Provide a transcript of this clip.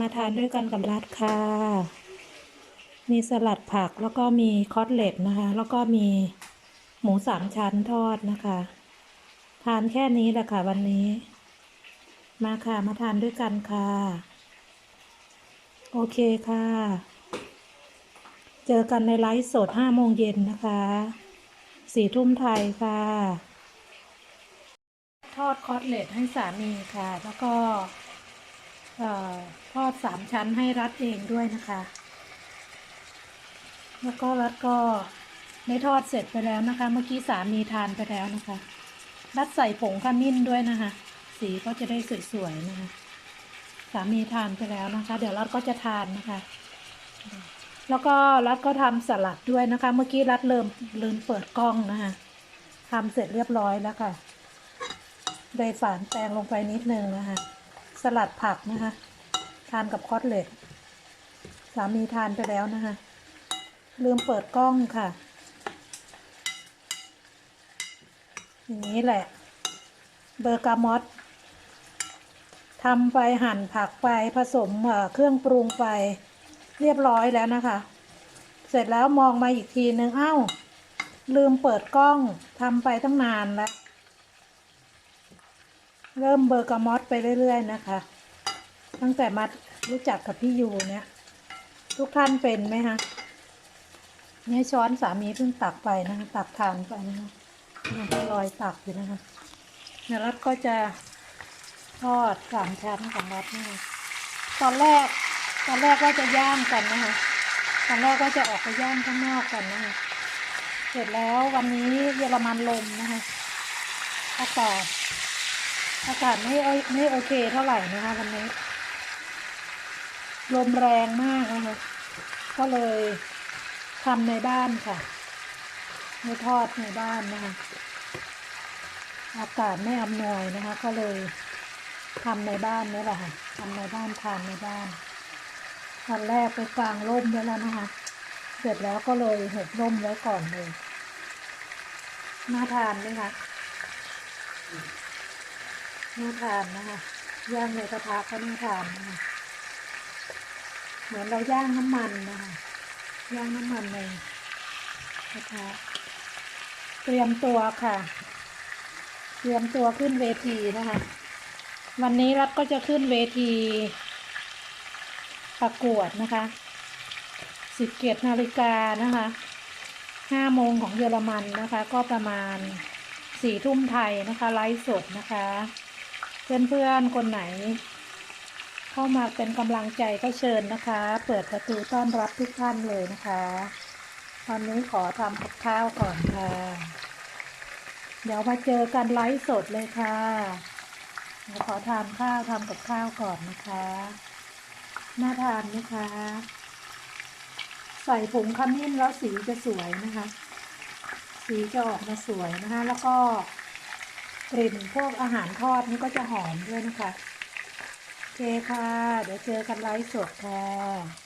มาทานด้วยกันกับรัดค่ะ มีสลัดผักแล้วก็มีคอตเลตนะคะ แล้วก็มีหมูสามชั้นทอดนะคะ ทานแค่นี้แหละค่ะวันนี้ มาค่ะมาทานด้วยกันค่ะ โอเคค่ะ เจอกันในไลฟ์สดห้าโมงเย็นนะคะสี่ทุ่มไทยค่ะ ทอดคอตเลตให้สามีค่ะ แล้วก็ ทอดสามชั้นให้รัดเองด้วยนะคะ แล้วก็รัดก็ได้ทอดเสร็จไปแล้วนะคะ เมื่อกี้สามีทานไปแล้วนะคะ รัดใส่ผงขมิ้นด้วยนะคะ สีก็จะได้สวยๆนะคะ สามีทานไปแล้วนะคะ เดี๋ยวรัดก็จะทานนะคะ แล้วก็รัดก็ทำสลัดด้วยนะคะ เมื่อกี้รัดเริ่มลืมเปิดกล้องนะคะทำเสร็จเรียบร้อยแล้วค่ะโดยฝานแตงลงไปนิดนึงนะคะ ลัดผักนะคะ ทานกับคอตเล็ตสามีทานไปแล้วนะคะ ลืมเปิดกล้องค่ะ อย่างนี้แหละ เบอร์กามอตทำไปหั่นผักไปผสมเครื่องปรุงไปเรียบร้อยแล้วนะคะ เสร็จแล้วมองมาอีกทีนึงเอ้าลืมเปิดกล้องทำไปตั้งนานแล้ว เริ่มเบอร์กามอตไปเรื่อย ๆ นะคะ ตั้งแต่มารู้จักกับพี่ยูเนี่ย ทุกท่านเป็นไหมคะเนี่ยช้อนสามีเพิ่งตักไปนะคะตักทานไปนะคะยังรอยตักอยู่นะคะเดี๋ยวรัดก็จะทอดสามชั้นของรัดนะคะตอนแรก ตอนแรกว่าจะย่างกันนะคะตอนแรกว่าจะออกไปย่างข้างนอกกันนะคะเสร็จแล้ววันนี้เยอรมันลมนะคะอากาศ อากาศไม่โอไม่โอเคเท่าไหร่นะคะวันนี้ ลมแรงมากนะคะก็เลยทำในบ้านค่ะไม่ทอดในบ้านนะคะอากาศไม่อำนวยนะคะ ก็เลยทำในบ้านนี่แหละค่ะทำในบ้านทานในบ้านตอนแรกไปกลางร่มไว้แล้วนะคะ เสร็จแล้วก็เลยหุบร่มไว้ก่อนเลยน่าทานไหมคะ น่าทานนะคะย่างในกระทะก็น่าทานนะคะเหมือนเราย่างน้ำมันนะคะย่างน้ำมันในกระทะเตรียมตัวค่ะ เตรียมตัวขึ้นเวทีนะคะ วันนี้รัฐก็จะขึ้นเวที ประกวดนะคะสิบเกียรนาฬิกานะคะห้าโมงของเยอรมันนะคะ ก็ประมาณสี่ทุ่มไทยนะคะ ไลฟ์สดนะคะ เพื่อนๆ คนไหน เข้ามาเป็นกำลังใจก็เชิญนะคะ เปิดประตูต้อนรับทุกท่านเลยนะคะ ตอนนี้ขอทำกับข้าวก่อนค่ะ เดี๋ยวมาเจอกันไลฟ์สดเลยค่ะขอทานข้าวทำกับข้าวก่อนนะคะ น่าทานไหมคะ ใส่ผงขมิ้นแล้วสีจะสวยนะคะ สีจะออกมาสวยนะคะ แล้วก็ กลิ่นพวกอาหารทอดนี่ก็จะหอมด้วยนะคะ โอเคค่ะ เดี๋ยวเจอกันไลฟ์สดค่ะ